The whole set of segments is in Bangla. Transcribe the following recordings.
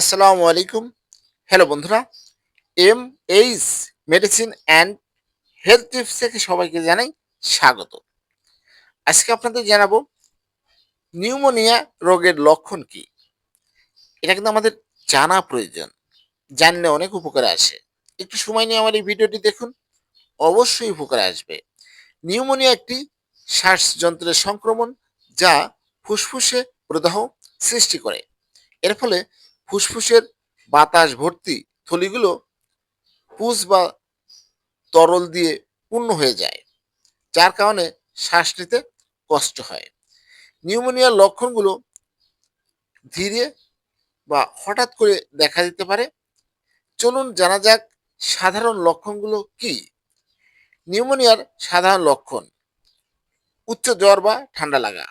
আসসালামু আলাইকুম। হ্যালো বন্ধুরা M H medicine and health tips থেকে সবাইকে জানাই স্বাগত। আজকে আপনাদের জানাব, নিউমোনিয়া রোগের লক্ষণ কি? এটা কিন্তু আমাদের জানা প্রয়োজন, জানলে অনেক উপকারে আসে। একটু সময় নিয়ে আমার এই ভিডিওটি দেখুন, অবশ্যই উপকারে আসবে। নিউমোনিয়া একটি শ্বাসযন্ত্রের সংক্রমণ যা ফুসফুসে প্রদাহ সৃষ্টি করে। এর ফলে ফুসফুসের বাতাস ভর্তি থলিগুলো পুষ বা তরল দিয়ে পূর্ণ হয়ে যায়, যার কারণে শ্বাস নিতে কষ্ট হয়। নিউমোনিয়ার লক্ষণগুলো ধীরে বা হঠাৎ করে দেখা দিতে পারে। চলুন জানা যাক সাধারণ লক্ষণগুলো কি। নিউমোনিয়ার সাধারণ লক্ষণ, উচ্চ জ্বর বা ঠান্ডা লাগা,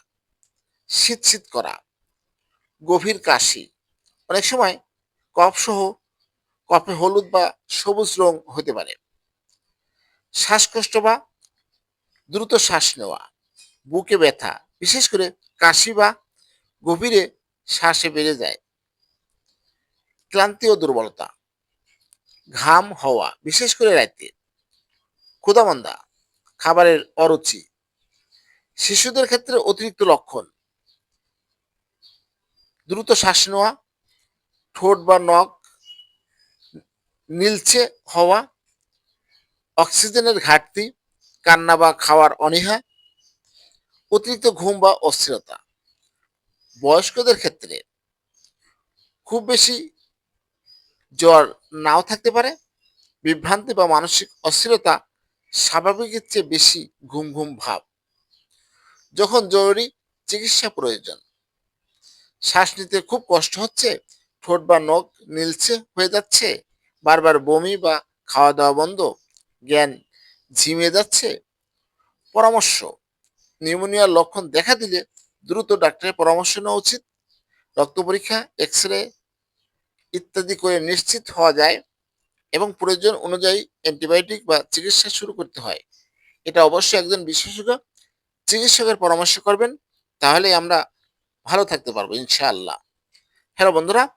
শীত শীত করা, গভীর কাশি অনেক সময় কফসহ কফে হলুদ বা সবুজ রং হতে পারে। শ্বাসকষ্ট বা দ্রুত শ্বাস নেওয়া, বুকে ব্যথা, বিশেষ করে কাশি বা গভীরে শ্বাসে বেড়ে যায়। ক্লান্তি ও দুর্বলতা, ঘাম হওয়া, বিশেষ করে রাতে। ক্ষুদামন্দা খাবারের অরুচি, শিশুদের ক্ষেত্রে অতিরিক্ত লক্ষণ। দ্রুত শ্বাস নেওয়া ঠোঁট বা নখ নীলচে হওয়া অক্সিজেনের ঘাটতি, কান্না বা খাওয়ার অনীহা, অতিরিক্ত ঘুম বা অস্থিরতা। বয়স্কদের ক্ষেত্রে খুব বেশি জ্বর নাও থাকতে পারে। বিভ্রান্তি বা মানসিক অস্থিরতা স্বাভাবিকের চেয়ে বেশি ঘুম ঘুম ভাব। যখন জরুরি চিকিৎসা প্রয়োজন, শ্বাস নিতে খুব কষ্ট হচ্ছে ঠোঁট বা নখ নীলচে হয়ে যাচ্ছে? বারবার বমি বা খাওয়া দাওয়া বন্ধ? জ্ঞান ঝিমিয়ে যাচ্ছে? পরামর্শ। নিউমোনিয়ার লক্ষণ দেখা দিলে দ্রুত ডাক্তারের পরামর্শ নেওয়া উচিত। রক্ত পরীক্ষা এক্স রে ইত্যাদি করে নিশ্চিত হওয়া যায় এবং প্রয়োজন অনুযায়ী অ্যান্টিবায়োটিক বা চিকিৎসা শুরু করতে হয়। এটা অবশ্যই একজন বিশেষজ্ঞ চিকিৎসকের পরামর্শ করবেন তাহলে আমরা ভালো থাকতে পারব, ইনশাআল্লাহ। হ্যালো বন্ধুরা